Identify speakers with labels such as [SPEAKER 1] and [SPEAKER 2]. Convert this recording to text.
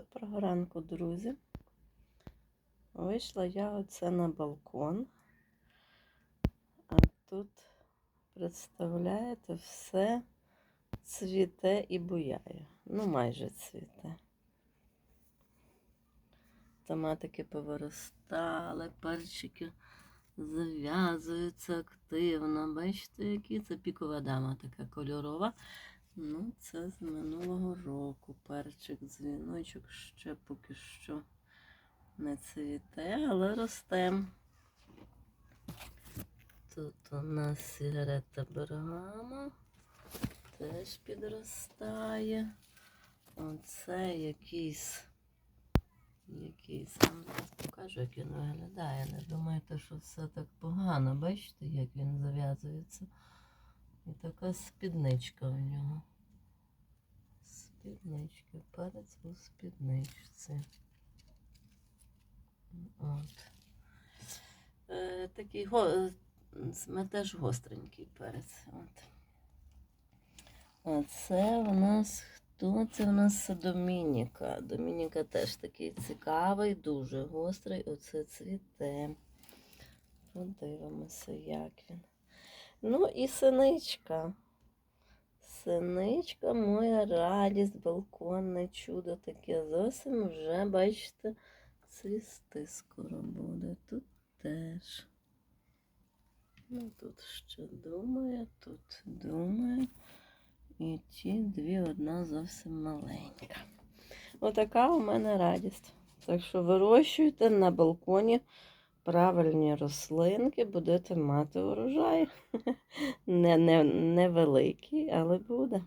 [SPEAKER 1] Доброго ранку, друзі. Вийшла я оце на балкон. А тут, представляєте, все цвіте і буяє. Ну, майже цвіте. Томатики повиростали, перчики зав'язуються активно. Бачите, які це пікова дама така кольорова. Ну, це з минулого року. Перчик, дзвіночок ще поки що не цвіте, але росте. Тут у нас сигарета Бергама теж підростає. Оце якийсь, якийсь, зараз покажу, як він виглядає. Не думайте, що все так погано. Бачите, як він зав'язується. І така спідничка у нього. Спідничка, перець у спідничці. От. Е, такий го... е, теж гостренький перець. От. А це у нас хто? Це у нас Домініка. Домініка теж такий цікавий, дуже гострий. Оце цвіте. Подивимося, як він. Ну і синичка. Синичка, моя радість, балконне чудо таке. Зовсім вже, бачите, цвісти скоро буде. Тут теж. Ну, тут ще думає, тут думає. І ті дві одна зовсім маленька. Отака у мене радість. Так що вирощуйте на балконі правильні рослинки, будете мати урожай. Не, не, невеликий, але буде.